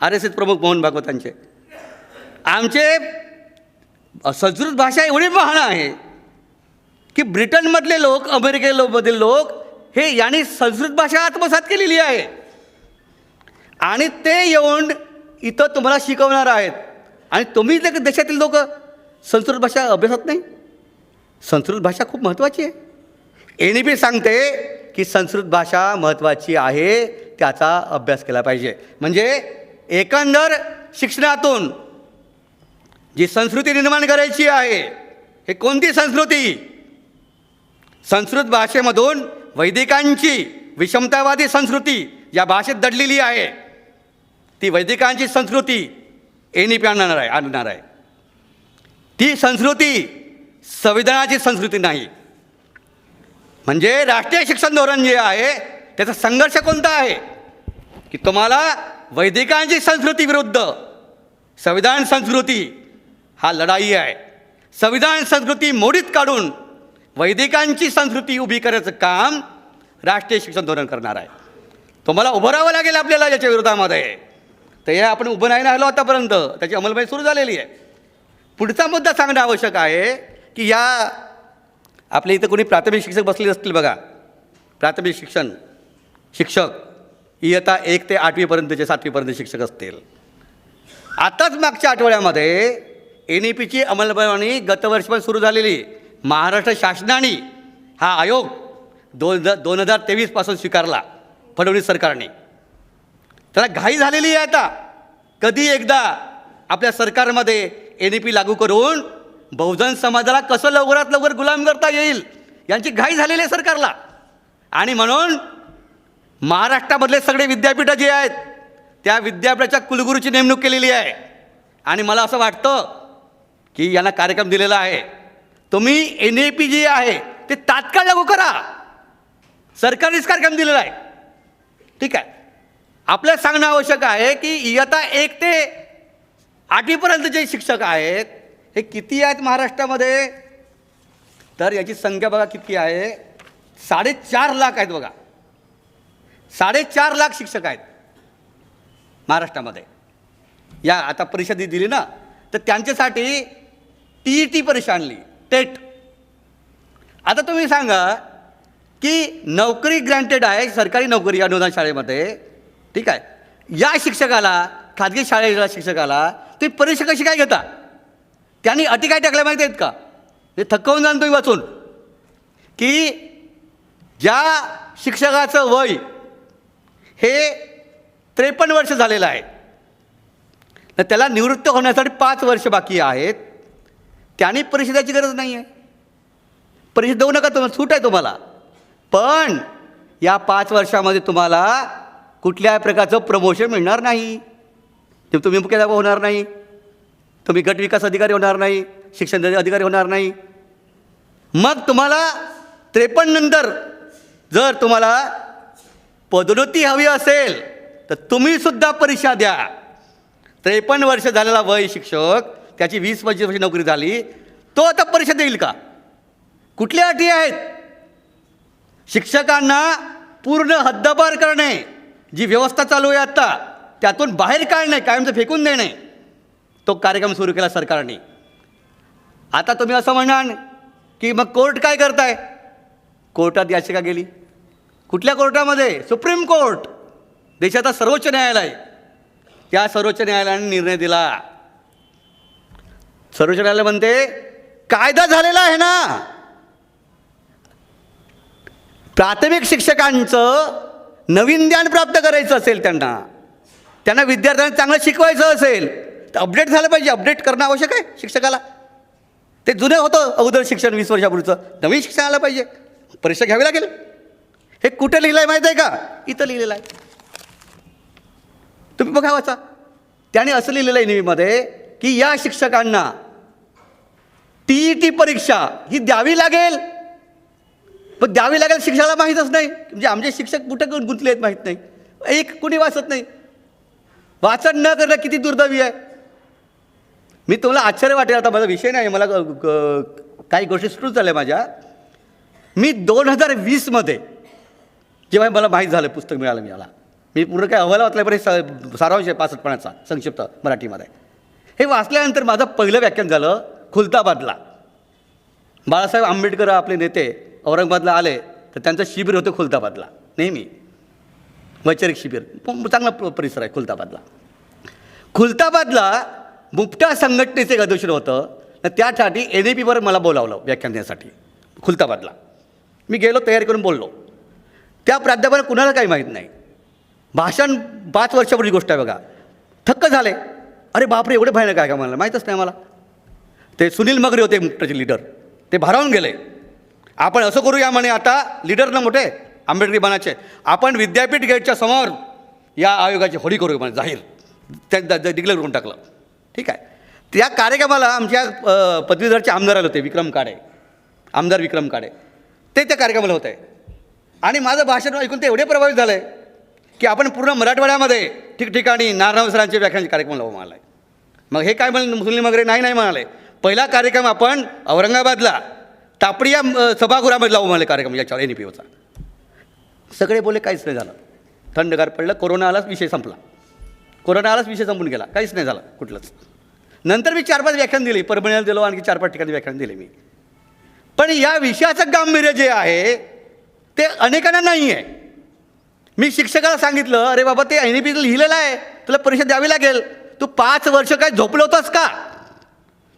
R S S प्रमुख मोहन भागवतांचे. आमचे संस्कृत भाषा एवढी महान आहे की ब्रिटनमधले लोक अमेरिकेमधील लोक हे यांनी संस्कृत भाषा आत्मसात केलेली आहे. आणि ते येऊन इथं तुम्हाला शिकवणार आहेत. आणि तुम्ही जे देशातील लोक संस्कृत भाषा अभ्यासत नाही संस्कृत भाषा खूप महत्त्वाची आहे. एन ई सांगते की संस्कृत भाषा महत्त्वाची आहे त्याचा अभ्यास केला पाहिजे. म्हणजे एकंदर शिक्षणातून जी संस्कृती निर्माण करायची आहे हे कोणती संस्कृती? संस्कृत भाषेमधून वैदिकांची विषमतावादी संस्कृती या भाषेत दडलेली आहे. ती वैदिकांची संस्कृती एनिपी पी आणणार आहे आणणार आहे. ती संस्कृती संविधानाची संस्कृती नाही. म्हणजे राष्ट्रीय शिक्षण धोरण जे आहे त्याचा संघर्ष कोणता आहे? की तुम्हाला वैदिकांची संस्कृती विरुद्ध संविधान संस्कृती हा लढाई आहे. संविधान संस्कृती मोडीत काढून वैदिकांची संस्कृती उभी करायचं काम राष्ट्रीय शिक्षण धोरण करणार आहे. तुम्हाला उभं राहावं लागेल आपल्याला याच्या विरोधामध्ये. तर हे आपण उभं नाही राहिलो आतापर्यंत त्याची अंमलबजावणी सुरू झालेली आहे. पुढचा मुद्दा सांगणं आवश्यक आहे की या आपल्या इथं कोणी प्राथमिक शिक्षक बसलेले असतील बघा. प्राथमिक शिक्षण शिक्षक. इयत्ता एक ते आठवीपर्यंतचे सातवीपर्यंत शिक्षक असतील. आताच मागच्या आठवड्यामध्ये एन ई पीची अंमलबजावणी गतवर्ष पण सुरू झालेली. महाराष्ट्र शासनाने हा आयोग दोन हजार दोन हजार तेवीसपासून स्वीकारला फडणवीस सरकारने. त्याला घाई झालेली आहे आता. कधी एकदा आपल्या सरकारमध्ये एन ई पी लागू करून बहुजन समाजाला कसं लवकरात लवकर गुलाम करता येईल यांची घाई झालेली आहे सरकारला. आणि म्हणून महाराष्ट्रामधले सगळे विद्यापीठं जे आहेत त्या विद्यापीठाच्या कुलगुरूची नेमणूक केलेली आहे. आणि मला असं वाटतं की यांना कार्यक्रम दिलेला आहे. तुम्ही एन ए पी जी आहे ते तात्काळ लागू करा. सरकारनेच कार्यक्रम दिलेला आहे. ठीक आहे. आपल्याला सांगणं आवश्यक आहे की इयत्ता एक ते आठवीपर्यंत जे शिक्षक आहेत हे किती आहेत महाराष्ट्रामध्ये? तर याची संख्या बघा किती आहे. साडेचार लाख आहेत बघा. साडेचार लाख शिक्षक आहेत महाराष्ट्रामध्ये. या आता परीक्षा दिली ना तर त्यांच्यासाठी टी ई टी परीक्षा आणली टेट. आता तुम्ही सांगा की नोकरी ग्रँटेड आहे सरकारी नोकरी अनुदान शाळेमध्ये ठीक आहे. या शिक्षकाला खाजगी शाळेच्या शिक्षकाला तुम्ही परीक्षा कशी काय घेता? त्यांनी अटी काय टाकल्या माहिती आहेत का? हे थकवून जाण तुम्ही वाचून. की ज्या शिक्षकाचं वय हे त्रेपन्न वर्ष झालेलं आहे. तर त्याला निवृत्त होण्यासाठी पाच वर्ष बाकी आहेत. त्यांनी परिषदाची गरज नाही आहे परिषद देऊ नका तुम्हाला सूट आहे तुम्हाला. पण या पाच वर्षामध्ये तुम्हाला कुठल्याही प्रकारचं प्रमोशन मिळणार नाही. तुम्ही मुख्याध्यापक होणार नाही. तुम्ही गट विकास अधिकारी होणार नाही शिक्षण अधिकारी होणार नाही. मग तुम्हाला त्रेपन्न नंतर जर तुम्हाला पदोन्नती हवी असेल तर तुम्हीसुद्धा परीक्षा द्या. त्रेपन्न वर्ष झालेला वय शिक्षक त्याची वीस पंचवीस वर्ष नोकरी झाली तो आता परीक्षा देईल का? कुठल्या अटी आहेत? शिक्षकांना पूर्ण हद्दपार करणे जी व्यवस्था चालू आहे आत्ता त्यातून बाहेर काढणे कायमचं फेकून देणे तो कार्यक्रम सुरू केला सरकारने. आता तुम्ही असं म्हणाल की मग कोर्ट काय करताय? कोर्टात याचिका गेली. कुठल्या कोर्टामध्ये? Supreme court. देशाचा सर्वोच्च न्यायालय. त्या सर्वोच्च न्यायालयाने निर्णय दिला. सर्वोच्च न्यायालय म्हणते कायदा झालेला आहे ना. प्राथमिक शिक्षकांचं नवीन ज्ञान प्राप्त करायचं असेल त्यांना. त्यांना विद्यार्थ्यांना चांगलं शिकवायचं असेल तर अपडेट झालं पाहिजे. अपडेट करणं आवश्यक आहे शिक्षकाला. ते जुनं होतं अगोदर शिक्षण वीस वर्षापूर्वीचं. नवीन शिक्षण आलं पाहिजे. परीक्षा घ्यावी लागेल. हे कुठे लिहिलं आहे माहीत आहे का? इथं लिहिलेलं आहे. तुम्ही बघा वाचा. त्याने असं लिहिलेलं आहे नेहमीमध्ये की या शिक्षकांना टी ई टी परीक्षा ही द्यावी लागेल. पण द्यावी लागेल शिक्षकाला माहीतच नाही. म्हणजे आमचे शिक्षक कुठे गुंतले आहेत माहीत नाही. एक कुणी वाचत नाही. वाचन न करणं किती दुर्दैवी आहे. मी तुम्हाला आश्चर्य वाटेल. आता माझा विषय नाही मला काही गोष्टी सुरू झाल्या माझ्या. मी दोन हजार वीसमध्ये जेव्हा मला माहीत झालं पुस्तक मिळालं मिळाला मी पूर्ण काय अहवाला वाचल्यापर्यंत स सारांश आहे पासष्टपणाचा संक्षिप्त मराठीमध्ये. हे वाचल्यानंतर माझं पहिलं व्याख्यान झालं खुलताबादला. बाळासाहेब आंबेडकर आपले नेते औरंगाबादला आले तर त्यांचं शिबिर होतं खुलताबादला नेहमी. वैचारिक शिबिर चांगला प- परिसर आहे खुलताबादला. खुलताबादला मुपटा संघटनेचं एक अधिवेशन होतं तर त्यासाठी एन ए पीवर मला बोलावलं व्याख्यान देण्यासाठी खुलताबादला. मी गेलो तयारी करून बोललो. त्या प्राध्यापकाला कुणाला काही माहीत नाही. भाषण पाच वर्षापूर्वी गोष्ट आहे बघा. थक्क झाले. अरे बापरे एवढे भयानक आहे का मला माहीतच नाही मला ते सुनील मगरे होते मुक्ताचे लीडर ते भारावून गेले. आपण असं करूया म्हणे आता लीडर ना मोठे आंबेडकरी बनाचे आपण विद्यापीठ गेटच्या समोर या आयोगाची होळी करूया म्हणे जाहीर. त्या डिक्लेअर करून टाकलं. ठीक आहे. त्या कार्यक्रमाला आमच्या पदवीधरचे आमदार आले होते विक्रम काडे. आमदार विक्रम काडे. ते त्या कार्यक्रमाला होते. आणि माझं भाषण ऐकून ते एवढे प्रभावित झाले की आपण पूर्ण मराठवाड्यामध्ये ठिकठिकाणी नारायण सरांचे व्याख्यानाचे कार्यक्रम लावू म्हणाले. मग हे काय म्हणले? मुस्लिम वगैरे? नाही नाही म्हणाले. पहिला कार्यक्रम आपण औरंगाबादला तापडी या सभागृहामध्ये लावू म्हणाले कार्यक्रम याच्यावर एन पी ओचा सगळे बोले काहीच नाही झालं. थंडगार पडलं कोरोना आलाच विषय संपला. कोरोना आलाच विषय संपून गेला. काहीच नाही झालं कुठलंच. नंतर मी चार पाच व्याख्यान दिली. परभणीला दिलो आणखी चार पाच ठिकाणी व्याख्यान दिले मी. पण या विषयाचं गांभीर्य जे आहे ते अनेकांना नाही आहे मी शिक्षकाला सांगितलं अरे बाबा ते एन ई पी लिहिलेलं आहे. तुला परीक्षा द्यावी लागेल. तू पाच वर्ष काय झोपलं होतास का?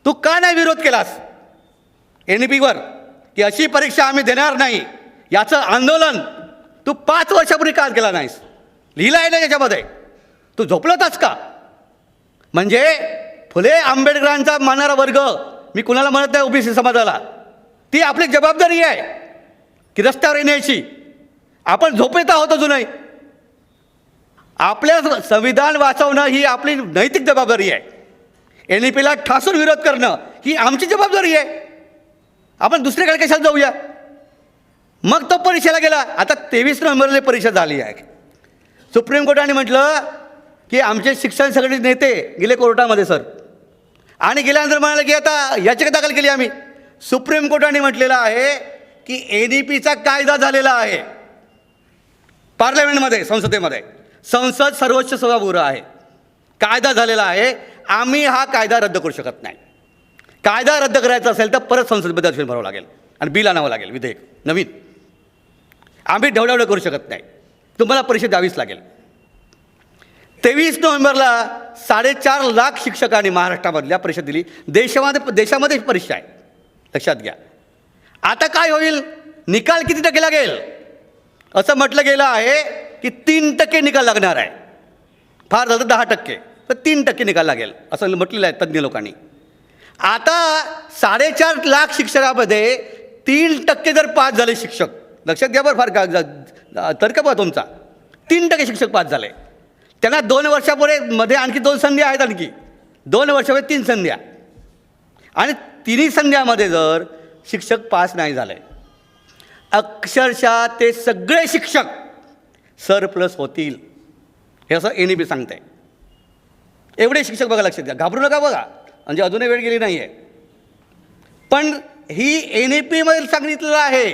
तू का नाही विरोध केलास? एन ई पीवर की अशी परीक्षा आम्ही देणार नाही. याचं आंदोलन तू पाच वर्षापूर्वी का केला नाहीस? लिहिलं आहे ना याच्यामध्ये. तू झोपलं होतास का? म्हणजे फुले आंबेडकरांचा मानणारा वर्ग मी कुणाला म्हणत नाही ओबीसी समाजाला. ती आपली जबाबदारी आहे. की रस्त्यावर येण्याची. आपण झोपेत आहोत अजूनही. आपल्या संविधान वाचवणं ही आपली नैतिक जबाबदारी आहे. एन ई पीला ठासून विरोध करणं ही आमची जबाबदारी आहे. आपण दुसरीकडे कशाला जाऊया? मग तो परीक्षेला गेला. आता तेवीस नोव्हेंबरला परीक्षा झाली आहे. सुप्रीम कोर्टाने म्हटलं की आमचे शिक्षण सगळे नेते गेले कोर्टामध्ये सर. आणि गेल्यानंतर म्हणाले की आता याचिका दाखल केली आम्ही. सुप्रीम कोर्टाने म्हटलेलं आहे की एन ई पीचा कायदा झालेला आहे. पार्लमेंटमध्ये संसदेमध्ये. संसद सर्वोच्च सभागृह आहे. कायदा झालेला आहे. आम्ही हा कायदा रद्द करू शकत नाही. कायदा रद्द करायचा असेल तर परत संसदेमध्ये अधिवेशन भरावं लागेल आणि बिल आणावं लागेल विधेयक नवीन. आम्ही ढवढावढं करू शकत नाही. तुम्हाला परीक्षा द्यावीच लागेल. तेवीस नोव्हेंबरला साडेचार लाख शिक्षकांनी महाराष्ट्रामधल्या परीक्षा दिली. देशामध्ये देशामध्ये परीक्षा आहे. लक्षात घ्या. आता काय होईल? निकाल किती टक्के लागेल? असं म्हटलं गेलं आहे की तीन टक्के निकाल लागणार आहे. फार झालं तर दहा टक्के तर तीन टक्के निकाल लागेल असं म्हटलेलं आहे तज्ज्ञ लोकांनी. आता साडेचार लाख शिक्षकामध्ये तीन टक्के जर पास झाले शिक्षक लक्षात घ्या बरं फार का तर्क बघा तुमचा. तीन टक्के शिक्षक पास झाले. त्यांना दोन वर्षापुढे मध्ये आणखी दोन संध्या आहेत आणखी. दोन वर्षापुढे तीन संध्या आणि तिन्ही संध्यामध्ये जर शिक्षक पास नाही झाले अक्षरशः ते सगळे शिक्षक सर प्लस होतील. हे असं एन ई बी सांगते एवढे शिक्षक बघा लक्षात घ्या. घाबरू नका बघा. म्हणजे अजूनही वेळ गेली नाही आहे पण ही एन ई पीमध्ये सांगितलेलं आहे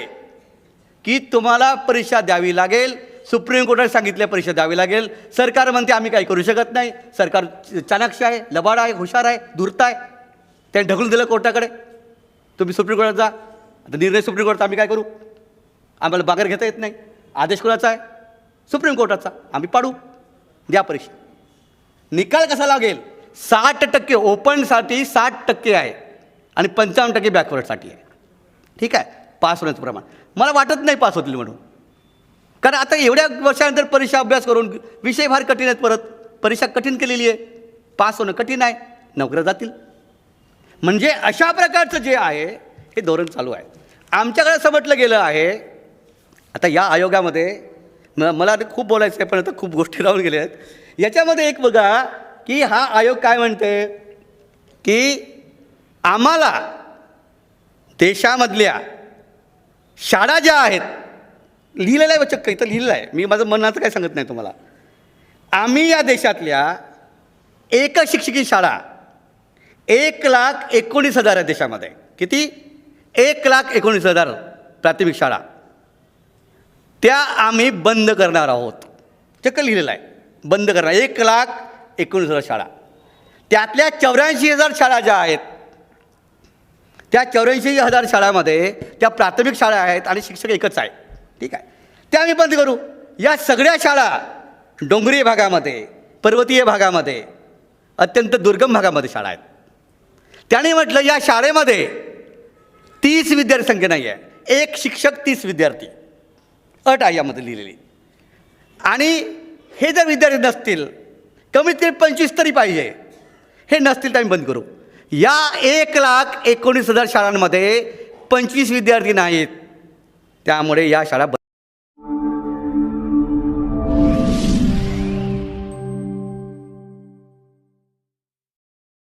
की तुम्हाला परीक्षा द्यावी लागेल. सुप्रीम कोर्टाने सांगितल्या परीक्षा द्यावी लागेल. सरकार म्हणते आम्ही काही करू शकत नाही. सरकार चाणाक्ष आहे लबाड आहे हुशार आहे धूर्त आहे. त्याने ढकलून दिलं कोर्टाकडे. तुम्ही सुप्रीम कोर्टात जा. आता निर्णय सुप्रीम कोर्टाचा आम्ही काय करू? आम्हाला बागर घेता येत नाही. आदेश कोणाचा आहे? सुप्रीम कोर्टाचा. आम्ही पाडू. द्या परीक्षा. निकाल कसा लागेल? साठ टक्के ओपनसाठी साठ टक्के आहे आणि पंचावन्न टक्के बॅकवर्डसाठी आहे. ठीक आहे? पास होण्याचं प्रमाण. मला वाटत नाही पास होतील म्हणून. कारण आता एवढ्या वर्षानंतर परीक्षा अभ्यास करून विषय फार कठीण आहेत परत. परीक्षा कठीण केलेली आहे. पास होणं कठीण आहे. नोकऱ्या जातील. म्हणजे अशा प्रकारचं जे आहे हे धोरण चालू आहे. आमच्याकडे समटलं गेलं आहे आता या आयोगामध्ये म मला आता खूप बोलायचं आहे पण आता खूप गोष्टी राहून गेल्या आहेत. याच्यामध्ये एक बघा की हा आयोग काय म्हणते की आम्हाला देशामधल्या शाळा ज्या आहेत लिहिलेलं आहे चक्क इथं लिहिलेलं आहे. मी माझं मनाचं काय सांगत नाही तुम्हाला. आम्ही या देशातल्या एक शिक्षकी शाळा एक लाख एकोणीस हजार आहे देशामध्ये. किती? एक लाख एकोणीस हजार प्राथमिक शाळा. त्या आम्ही बंद करणार आहोत. चक्क लिहिलेलं आहे. बंद करणार. एक लाख एकोणीस हजार शाळा. त्यातल्या चौऱ्याऐंशी हजार शाळा ज्या आहेत त्या चौऱ्याऐंशी हजार शाळामध्ये त्या प्राथमिक शाळा आहेत आणि शिक्षक एकच आहे. ठीक आहे. त्या आम्ही बंद करू. या सगळ्या शाळा डोंगरी भागामध्ये पर्वतीय भागामध्ये अत्यंत दुर्गम भागामध्ये शाळा आहेत. त्याने म्हटलं या शाळेमध्ये तीस विद्यार्थी संख्या नाही आहे एक शिक्षक तीस विद्यार्थी. अट आहे यामध्ये लिहिलेली. आणि हे जर विद्यार्थी नसतील कमीत कमी पंचवीस तरी पाहिजे. हे नसतील तर आम्ही बंद करू. या एक लाख एकोणीस हजार शाळांमध्ये पंचवीस विद्यार्थी नाहीत. त्यामुळे या शाळा बंद